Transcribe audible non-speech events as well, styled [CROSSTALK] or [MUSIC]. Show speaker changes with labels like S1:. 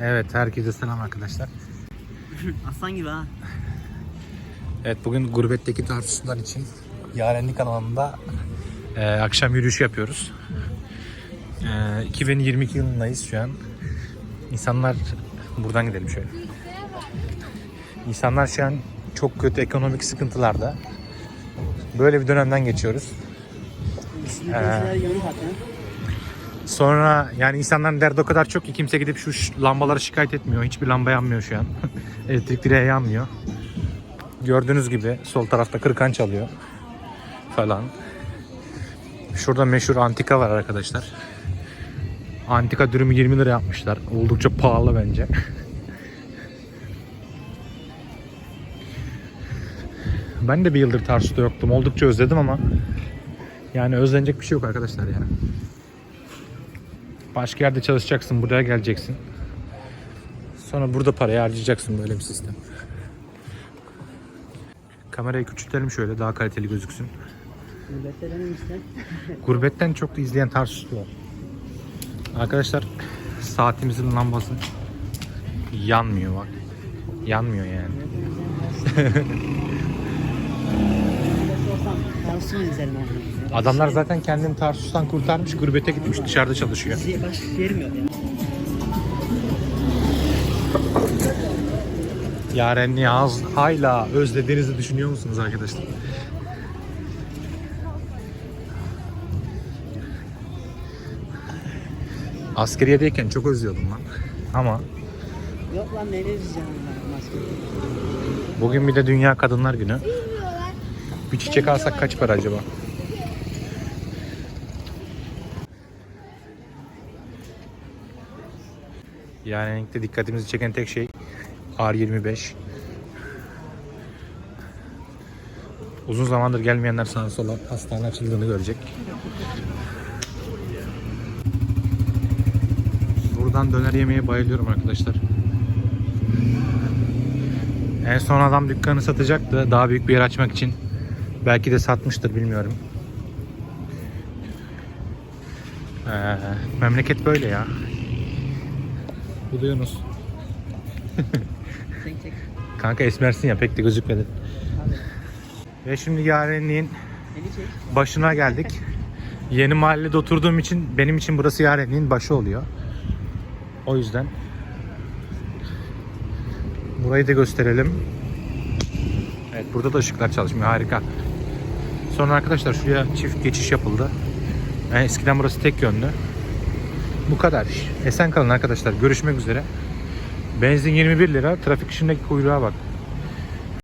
S1: Evet herkese selam arkadaşlar. [LAUGHS]
S2: Aslan gibi ha.
S1: Evet bugün gurbetteki tartışmalar için Yarenlik alanında e, akşam yürüyüş yapıyoruz. E, 2022 yılındayız şu an. İnsanlar buradan gidelim şöyle. İnsanlar şu an çok kötü ekonomik sıkıntılarda. Böyle bir dönemden geçiyoruz.
S2: Zaten.
S1: Sonra yani insanların derdi o kadar çok ki kimse gidip şu lambalara şikayet etmiyor. Hiçbir lamba yanmıyor şu an. [LAUGHS] Elektrik direği yanmıyor. Gördüğünüz gibi sol tarafta kırkan çalıyor falan. Şurada meşhur antika var arkadaşlar. Antika dürümü 20 lira yapmışlar. Oldukça pahalı bence. [LAUGHS] Ben de bir yıldır Tarsus'ta yoktum. Oldukça özledim ama yani özlenecek bir şey yok arkadaşlar ya. Başka yerde çalışacaksın, buraya geleceksin. Sonra burada parayı harcayacaksın böyle bir sistem. Kamerayı küçültelim şöyle daha kaliteli gözüksün.
S2: Gurbette benim işte.
S1: Gurbetten çok da izleyen Tarsuslu var. Arkadaşlar saatimizin lambası yanmıyor bak. Yanmıyor yani. [LAUGHS]
S2: İzlerim abi.
S1: Adamlar zaten kendini Tarsus'tan kurtarmış, gurbete gitmiş, dışarıda çalışıyor.
S2: Başka yerim yok ya.
S1: Yarenliği az, hala özlediğinizi düşünüyor musunuz arkadaşlar? Askeriyedeyken çok özlüyordum lan. Ama
S2: Yok lan neyle izleyeceğim ben maske.
S1: bugün bir de Dünya Kadınlar Günü. Bir çiçek alsak kaç para acaba? Yani dikkatimizi çeken tek şey R25. Uzun zamandır gelmeyenler sağa sola hastane açıldığını görecek. Buradan döner yemeye bayılıyorum arkadaşlar. En son adam dükkanı satacaktı daha büyük bir yer açmak için. Belki de satmıştır bilmiyorum. Ee, memleket böyle ya. Bu da Yunus. Kanka esmersin ya pek de gözükmedi. Ve şimdi Yarenliğin başına geldik. [LAUGHS] Yeni mahallede oturduğum için benim için burası Yarenliğin başı oluyor. O yüzden burayı da gösterelim. Evet burada da ışıklar çalışmıyor harika. Sonra arkadaşlar şuraya çift geçiş yapıldı. Yani eskiden burası tek yönlü. Bu kadar. Esen kalın arkadaşlar. Görüşmek üzere. Benzin 21 lira. Trafik ışığındaki kuyruğa bak.